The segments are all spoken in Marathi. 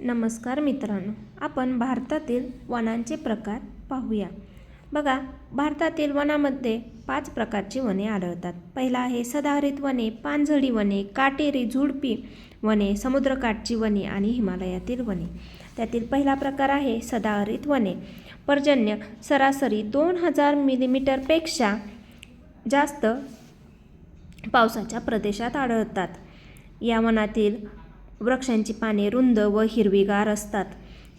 नमस्कार मित्रांनो आपण भारतातील वनांचे प्रकार पाहूया. बघा भारतातील वनामध्ये पाच प्रकारची वने आढळतात. पहिला आहे सदाहरित वने पानझडी वने काटेरी झुडपी वने समुद्रकाठची वने आणि हिमालयातील वने. त्यातील पहिला प्रकार आहे सदाहरित वने. पर्जन्य सरासरी दोन हजार मिलीमीटरपेक्षा जास्त पावसाच्या प्रदेशात आढळतात. या वनातील वृक्षांची पाने रुंद व हिरवीगार असतात.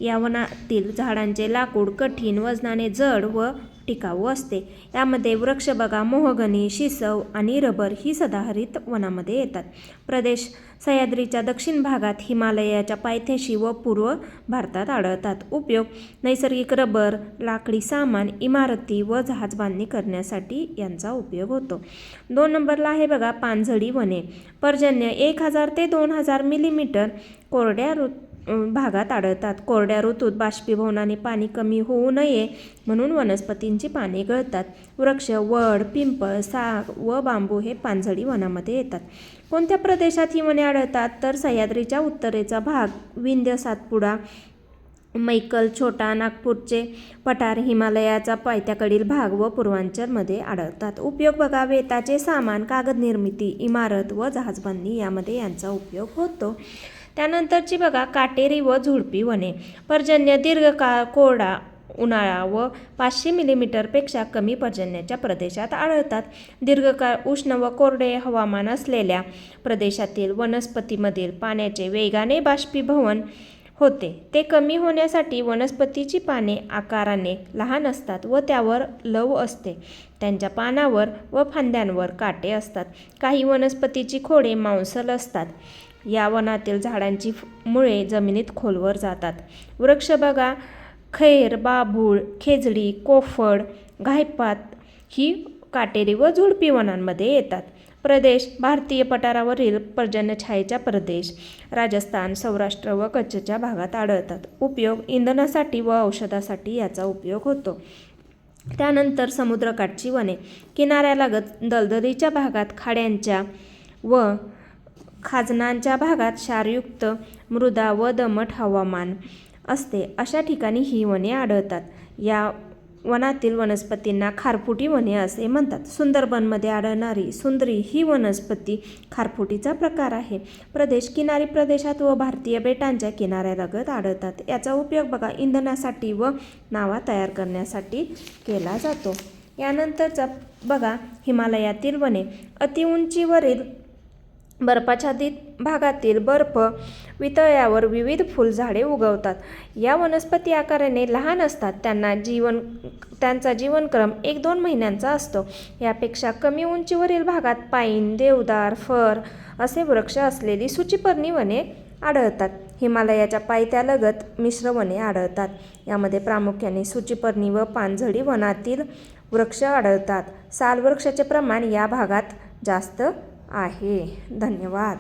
या वनातील झाडांचे लाकूड कठीण वजनाने जड व टिकाऊ असते. यामध्ये वृक्ष बघा मोहगनी शिसव आणि रबर ही सदाहरित वनामध्ये येतात. प्रदेश सह्याद्रीच्या दक्षिण भागात हिमालयाच्या पायथ्याशी व पूर्व भारतात आढळतात. उपयोग नैसर्गिक रबर लाकडी सामान इमारती व जहाज बांधणी करण्यासाठी यांचा उपयोग होतो. दोन नंबरला आहे बघा पानझडी वने. पर्जन्य एक हजार ते दोन हजार मिलीमीटर कोरड्या ऋ भागात आढळतात. कोरड्या ऋतूत बाष्पीभवनाने पाणी कमी होऊ नये म्हणून वनस्पतींची पाने गळतात. वृक्ष वड पिंपळ साग व बांबू हे पानझडी वनामध्ये येतात. कोणत्या प्रदेशात ही वने आढळतात? तर सह्याद्रीच्या उत्तरेचा भाग विंध्य सातपुडा मैकल छोटा नागपूरचे पठार हिमालयाचा पायथ्याकडील भाग व पूर्वांचलमध्ये आढळतात. उपयोग बघा वेताचे सामान कागद निर्मिती इमारत व जहाजबांधणी यामध्ये यांचा उपयोग होतो. त्यानंतरची बघा काटेरी व झुडपी वने. पर्जन्य दीर्घकाळ कोरडा उन्हाळा व पाचशे मिलीमीटरपेक्षा कमी पर्जन्याच्या प्रदेशात आढळतात. दीर्घकाळ उष्ण व कोरडे हवामान असलेल्या प्रदेशातील वनस्पतीमधील पाण्याचे वेगाने बाष्पीभवन होते. ते कमी होण्यासाठी वनस्पतीची पाने आकाराने लहान असतात व त्यावर लव असते. त्यांच्या पानावर व फांद्यांवर काटे असतात. काही वनस्पतीची खोडे मांसल असतात. या वनातील झाडांची मुळे जमिनीत खोलवर जातात. वृक्ष बघा खैर बाभूळ खेजडी कोफड घायपात ही काटेरी व झुडपी वनांमध्ये येतात. प्रदेश भारतीय पठारावरील पर्जन्यछायेचा प्रदेश. राजस्थान सौराष्ट्र व कच्छच्या भागात आढळतात. उपयोग इंधनासाठी व औषधासाठी याचा उपयोग होतो. त्यानंतर समुद्रकाठची वने. किनाऱ्यालगत दलदलीच्या भागात खाड्यांच्या व खाजनांच्या भागात क्षारयुक्त मृदा व दमट हवामान असते. अशा ठिकाणी ही वने आढळतात. या वनातील वनस्पतींना खारफुटी वने असे म्हणतात. सुंदरबनमध्ये आढळणारी सुंदरी ही वनस्पती खारफुटीचा प्रकार आहे. प्रदेश किनारी प्रदेशात व भारतीय बेटांच्या किनाऱ्यालगत आढळतात. याचा उपयोग बघा इंधनासाठी व नावा तयार करण्यासाठी केला जातो. यानंतरचा बघा हिमालयातील वने. अतिउंचीवरील बर्फाच्छादित भागातील बर्फ वितळ्यावर विविध फुलझाडे उगवतात. या वनस्पती आकाराने लहान असतात. त्यांना जीवन त्यांचा जीवनक्रम एक दोन महिन्यांचा असतो. यापेक्षा कमी उंचीवरील भागात पाईन देवदार फर असे वृक्ष असलेली सूचीपर्णी वने आढळतात. हिमालयाच्या पायथ्यालगत मिश्र वने आढळतात. यामध्ये प्रामुख्याने सूचीपर्णी व पानझडी वनातील वृक्ष आढळतात. साल वृक्षाचे प्रमाण या भागात जास्त आहे. धन्यवाद.